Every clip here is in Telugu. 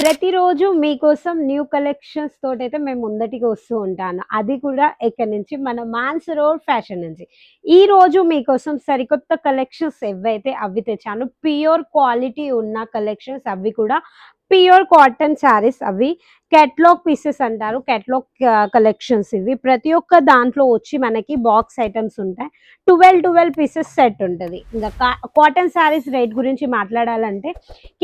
ప్రతిరోజు మీకోసం న్యూ కలెక్షన్స్ తోటైతే మేము ముందటికి వస్తూ ఉంటాను. అది కూడా ఎక్కడి నుంచి మన మాన్స్ రోడ్ ఫ్యాషన్ నుంచి. ఈ రోజు మీకోసం సరికొత్త కలెక్షన్స్ ఏవైతే అవి తెచ్చాను ప్యూర్ క్వాలిటీ ఉన్న కలెక్షన్స్ అవి కూడా ప్యూర్ కాటన్ శారీస్ అవి. కెట్లాగ్ పీసెస్ అంటారు. కెట్లాగ్ కలెక్షన్స్ ఇవి. ప్రతి ఒక్క దాంట్లో వచ్చి మనకి బాక్స్ ఐటమ్స్ ఉంటాయి. ట్వెల్వ్ ట్వెల్వ్ పీసెస్ సెట్ ఉంటుంది. ఇంకా కాటన్ శారీస్ రేట్ గురించి మాట్లాడాలంటే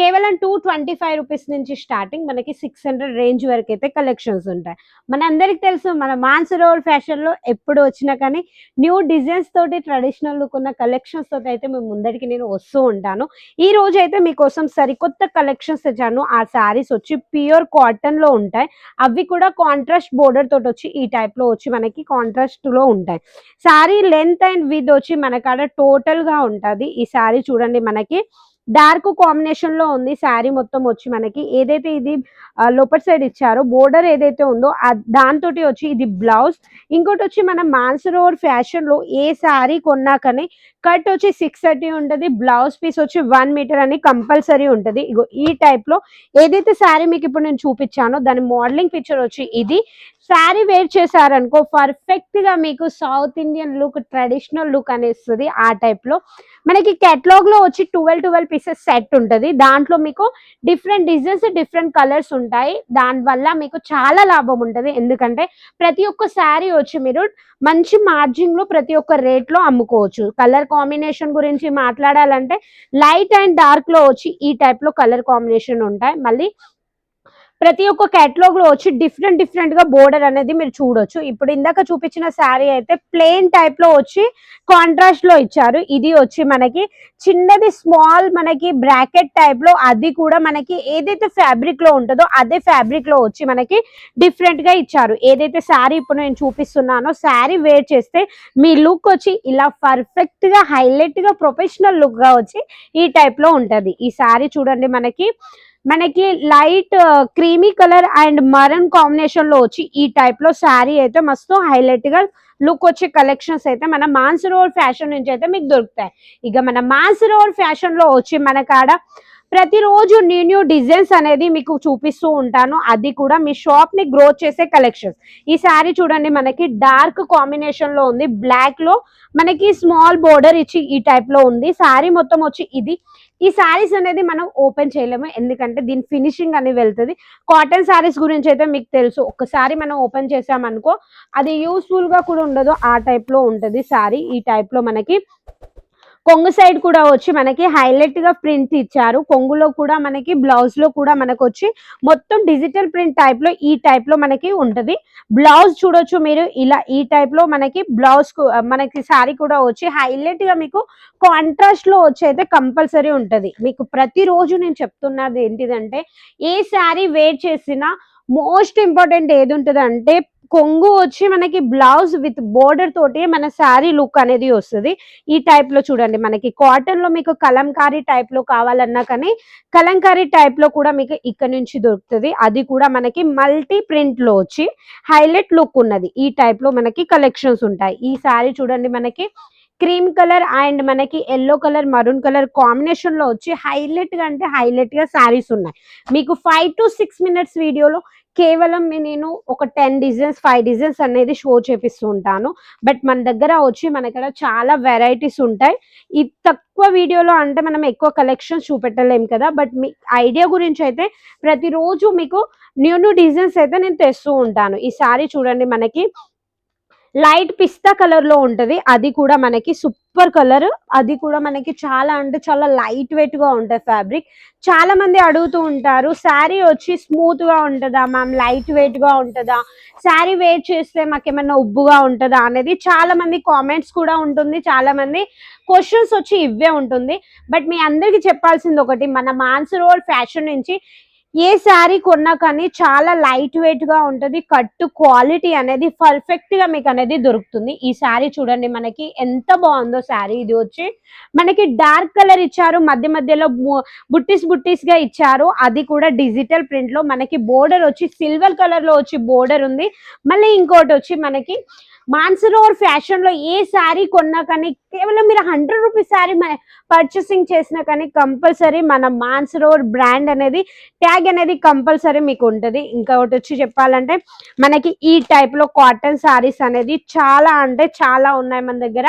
కేవలం టూ ట్వంటీ ఫైవ్ రూపీస్ నుంచి స్టార్టింగ్ మనకి సిక్స్ హండ్రెడ్ రేంజ్ వరకు అయితే కలెక్షన్స్ ఉంటాయి. మన అందరికి తెలుసు మన మాన్సరోవర్ ఫ్యాషన్లో ఎప్పుడు వచ్చినా కానీ న్యూ డిజైన్స్ తోటి ట్రెడిషనల్ లుక్ ఉన్న కలెక్షన్స్ తోటి అయితే మేము ముందరికి నేను వస్తూ ఉంటాను. ఈ రోజు అయితే మీకోసం సరికొత్త కలెక్షన్స్ తెచ్చాను. ఆ శారీస్ వచ్చి ప్యూర్ కాటన్లో ఉంటాయి. అవి కూడా కాంట్రాస్ట్ బోర్డర్ తోటి వచ్చి ఈ టైప్లో వచ్చి మనకి కాంట్రాస్ట్లో ఉంటాయి. శారీ లెంత్ అండ్ విత్ వచ్చి మనకాడ టోటల్గా ఉంటుంది. ఈ శారీ చూడండి మనకి డార్క్ కాంబినేషన్లో ఉంది శారీ మొత్తం వచ్చి మనకి. ఏదైతే ఇది ఆ, లోపల సైడ్ ఇచ్చారో బోర్డర్ ఏదైతే ఉందో దాంతో వచ్చి ఇది బ్లౌజ్. ఇంకోటి వచ్చి మన మాన్సరోవర్ ఫ్యాషన్లో ఏ శారీ కొన్నాకనే కట్ వచ్చి సిక్స్ థర్టీ ఉంటుంది బ్లౌజ్ పీస్ వచ్చి వన్ మీటర్ అని కంపల్సరీ ఉంటుంది. ఇగో ఈ టైప్లో ఏదైతే శారీ మీకు ఇప్పుడు నేను చూపించానో దాని మోడలింగ్ పిక్చర్ వచ్చి ఇది. శారీ వేర్ చేశారనుకో పర్ఫెక్ట్గా మీకు South Indian look traditional look అనేస్తుంది ఆ టైప్లో. మనకి కెటలాగ్లో వచ్చి ట్వెల్వ్ ట్వెల్వ్ పీసెస్ సెట్ ఉంటుంది. దాంట్లో మీకు డిఫరెంట్ డిజైన్స్ డిఫరెంట్ కలర్స్ ఉంటాయి. దానివల్ల మీకు చాలా లాభం ఉంటుంది. ఎందుకంటే ప్రతి ఒక్క శారీ వచ్చి మీరు మంచి మార్జిన్లో ప్రతి ఒక్క రేట్లో అమ్ముకోవచ్చు. కలర్ కాంబినేషన్ గురించి మాట్లాడాలంటే లైట్ అండ్ డార్క్లో వచ్చి ఈ టైప్లో కలర్ కాంబినేషన్ ఉంటాయి. మళ్ళీ ప్రతి ఒక్క కేటలాగ్లో వచ్చి డిఫరెంట్ డిఫరెంట్గా బోర్డర్ అనేది మీరు చూడొచ్చు. ఇప్పుడు ఇందాక చూపించిన శారీ అయితే ప్లెయిన్ టైప్లో వచ్చి కాంట్రాస్ట్లో ఇచ్చారు. ఇది వచ్చి మనకి చిన్నది స్మాల్ మనకి బ్రాకెట్ టైప్లో అది కూడా మనకి ఏదైతే ఫ్యాబ్రిక్లో ఉంటుందో అదే ఫ్యాబ్రిక్లో వచ్చి మనకి డిఫరెంట్గా ఇచ్చారు. ఏదైతే శారీ ఇప్పుడు నేను చూపిస్తున్నానో శారీ వేర్ చేస్తే మీ లుక్ వచ్చి ఇలా పర్ఫెక్ట్గా హైలైట్గా ప్రొఫెషనల్ లుక్గా వచ్చి ఈ టైప్లో ఉంటది. ఈ శారీ చూడండి మనకి మనకి light creamy colour and maroon కాంబినేషన్లో వచ్చి ఈ టైప్లో శారీ అయితే మస్తు హైలైట్గా లుక్ వచ్చే కలెక్షన్స్ అయితే మన మాన్సరోవర్ ఫ్యాషన్ నుంచి అయితే మీకు దొరుకుతాయి. ఇక మన మాన్సరోవర్ ఫ్యాషన్లో వచ్చి మన కాడ ప్రతిరోజు న్యూ న్యూ డిజైన్స్ అనేది మీకు చూపిస్తూ ఉంటాను. అది కూడా మీ షాప్ని గ్రోత్ చేసే కలెక్షన్స్ ఈ శారీ చూడండి మనకి డార్క్ కాంబినేషన్లో ఉంది. బ్లాక్లో మనకి స్మాల్ బోర్డర్ ఇచ్చి ఈ టైప్లో ఉంది. శారీ మొత్తం వచ్చి ఇది. ఈ శారీస్ అనేది మనం ఓపెన్ చేయలేము. ఎందుకంటే దీని ఫినిషింగ్ అని వెళ్తుంది. కాటన్ శారీస్ గురించి అయితే మీకు తెలుసు. ఒకసారి మనం ఓపెన్ చేసామనుకో అది యూస్ఫుల్గా కూడా ఉండదు. ఆ టైప్లో ఉంటుంది శారీ. ఈ టైప్లో మనకి కొంగు సైడ్ కూడా వచ్చి మనకి హైలైట్గా ప్రింట్ ఇచ్చారు. కొంగులో కూడా మనకి బ్లౌజ్లో కూడా మనకు వచ్చి మొత్తం డిజిటల్ ప్రింట్ టైప్లో ఈ టైప్లో మనకి ఉంటది. బ్లౌజ్ చూడొచ్చు మీరు ఇలా ఈ టైప్లో మనకి బ్లౌజ్ మనకి సారీ కూడా వచ్చి హైలైట్గా మీకు కాంట్రాస్ట్లో వచ్చి అయితే కంపల్సరీ ఉంటది. మీకు ప్రతిరోజు నేను చెప్తున్నది ఏంటిదంటే ఏ శారీ వేర్ చేసినా మోస్ట్ ఇంపార్టెంట్ ఏది ఉంటుంది అంటే కొంగు వచ్చి మనకి బ్లౌజ్ విత్ బోర్డర్ తోటి మన శారీ లుక్ అనేది వస్తుంది. ఈ టైప్లో చూడండి మనకి కాటన్లో మీకు కలంకారీ టైప్లో కావాలన్నా కానీ కలంకారీ టైప్లో కూడా మీకు ఇక్కడ నుంచి దొరుకుతుంది. అది కూడా మనకి మల్టీ ప్రింట్లో వచ్చి హైలైట్ లుక్ ఉన్నది. ఈ టైప్లో మనకి కలెక్షన్స్ ఉంటాయి. ఈ శారీ చూడండి మనకి క్రీమ్ కలర్ అండ్ మనకి ఎల్లో కలర్ మరూన్ కలర్ కాంబినేషన్లో వచ్చి హైలైట్గా అంటే హైలైట్గా శారీస్ ఉన్నాయి. మీకు ఫైవ్ టు సిక్స్ మినిట్స్ వీడియోలో కేవలం నేను ఒక టెన్ డిజైన్స్ ఫైవ్ డిజైన్స్ అనేది షో చేపిస్తూ ఉంటాను బట్ మన దగ్గర వచ్చి మన దగ్గర చాలా వెరైటీస్ ఉంటాయి. ఈ తక్కువ వీడియోలో అంటే మనం ఎక్కువ కలెక్షన్స్ చూపెట్టలేం కదా. బట్ మీ ఐడియా గురించి అయితే ప్రతిరోజు మీకు న్యూ న్యూ డిజైన్స్ అయితే నేను తెస్తూ ఉంటాను. ఈ సారీ చూడండి మనకి. లైట్ పిస్తా కలర్లో ఉంటది. అది కూడా మనకి సూపర్ కలర్. అది కూడా మనకి చాలా అంటే చాలా లైట్ వెయిట్గా ఉంటది ఫ్యాబ్రిక్. చాలా మంది అడుగుతూ ఉంటారు శారీ వచ్చి స్మూత్గా ఉంటుందా మ్యామ్? లైట్ వెయిట్గా ఉంటుందా? శారీ వేర్ చేస్తే మాకేమన్నా ఉబ్బుగా ఉంటుందా? అనేది చాలా మంది కామెంట్స్ కూడా ఉంటుంది. చాలా మంది క్వశ్చన్స్ వచ్చి ఇవే ఉంటుంది. బట్ మీ అందరికి చెప్పాల్సింది ఒకటి మన మాన్సరోవర్ ఫ్యాషన్ నుంచి ఏ శారీ కొన్నా కానీ చాలా లైట్ వెయిట్గా ఉంటుంది. కట్టు క్వాలిటీ అనేది పర్ఫెక్ట్గా మీకు అనేది దొరుకుతుంది. ఈ శారీ చూడండి మనకి ఎంత బాగుందో శారీ ఇది వచ్చి. మనకి డార్క్ కలర్ ఇచ్చారు. మధ్య మధ్యలో బుట్టిస్ బుట్టిస్గా ఇచ్చారు. అది కూడా డిజిటల్ ప్రింట్లో మనకి బోర్డర్ వచ్చి సిల్వర్ కలర్లో వచ్చి బోర్డర్ ఉంది. మళ్ళీ ఇంకోటి వచ్చి మనకి మాన్సరోవర్ ఫ్యాషన్లో ఏ శారీ కొన్నా కానీ కేవలం మీరు హండ్రెడ్ రూపీస్ శారీ పర్చేసింగ్ చేసినా కానీ కంపల్సరీ మన మాన్సరోవర్ బ్రాండ్ అనేది ట్యాగ్ అనేది కంపల్సరీ మీకు ఉంటుంది. ఇంకొకటి వచ్చి చెప్పాలంటే మనకి ఈ టైప్లో కాటన్ శారీస్ అనేది చాలా అంటే చాలా ఉన్నాయి మన దగ్గర.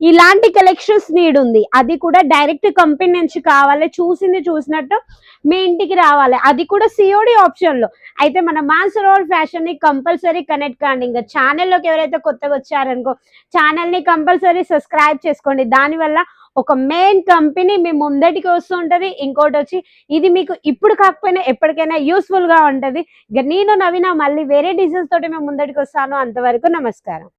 ఇలాంటి కలెక్షన్స్ నీడ్ ఉంది. అది కూడా డైరెక్ట్ కంపెనీ నుంచి కావాలి చూసింది చూసినట్టు మీ ఇంటికి రావాలి. అది కూడా సిఓడి ఆప్షన్లో అయితే మన మాన్సరోవర్ ఫ్యాషన్ని కంపల్సరీ కనెక్ట్ కాండి. ఇంకా ఛానల్లోకి ఎవరైతే కొత్తగా వచ్చారనుకో ఛానల్ని కంపల్సరీ సబ్స్క్రైబ్ చేసుకోండి. దానివల్ల ఒక మెయిన్ కంపెనీ మీ ముందటికి వస్తూ ఉంటది ఇంకోటి వచ్చి ఇది మీకు ఇప్పుడు కాకపోయినా ఎప్పటికైనా యూస్ఫుల్గా ఉంటుంది. ఉంటది ఇక నేను నవీన మళ్ళీ వేరే డిజైన్స్ తోటి మేము ముందటికి వస్తాను. అంతవరకు నమస్కారం.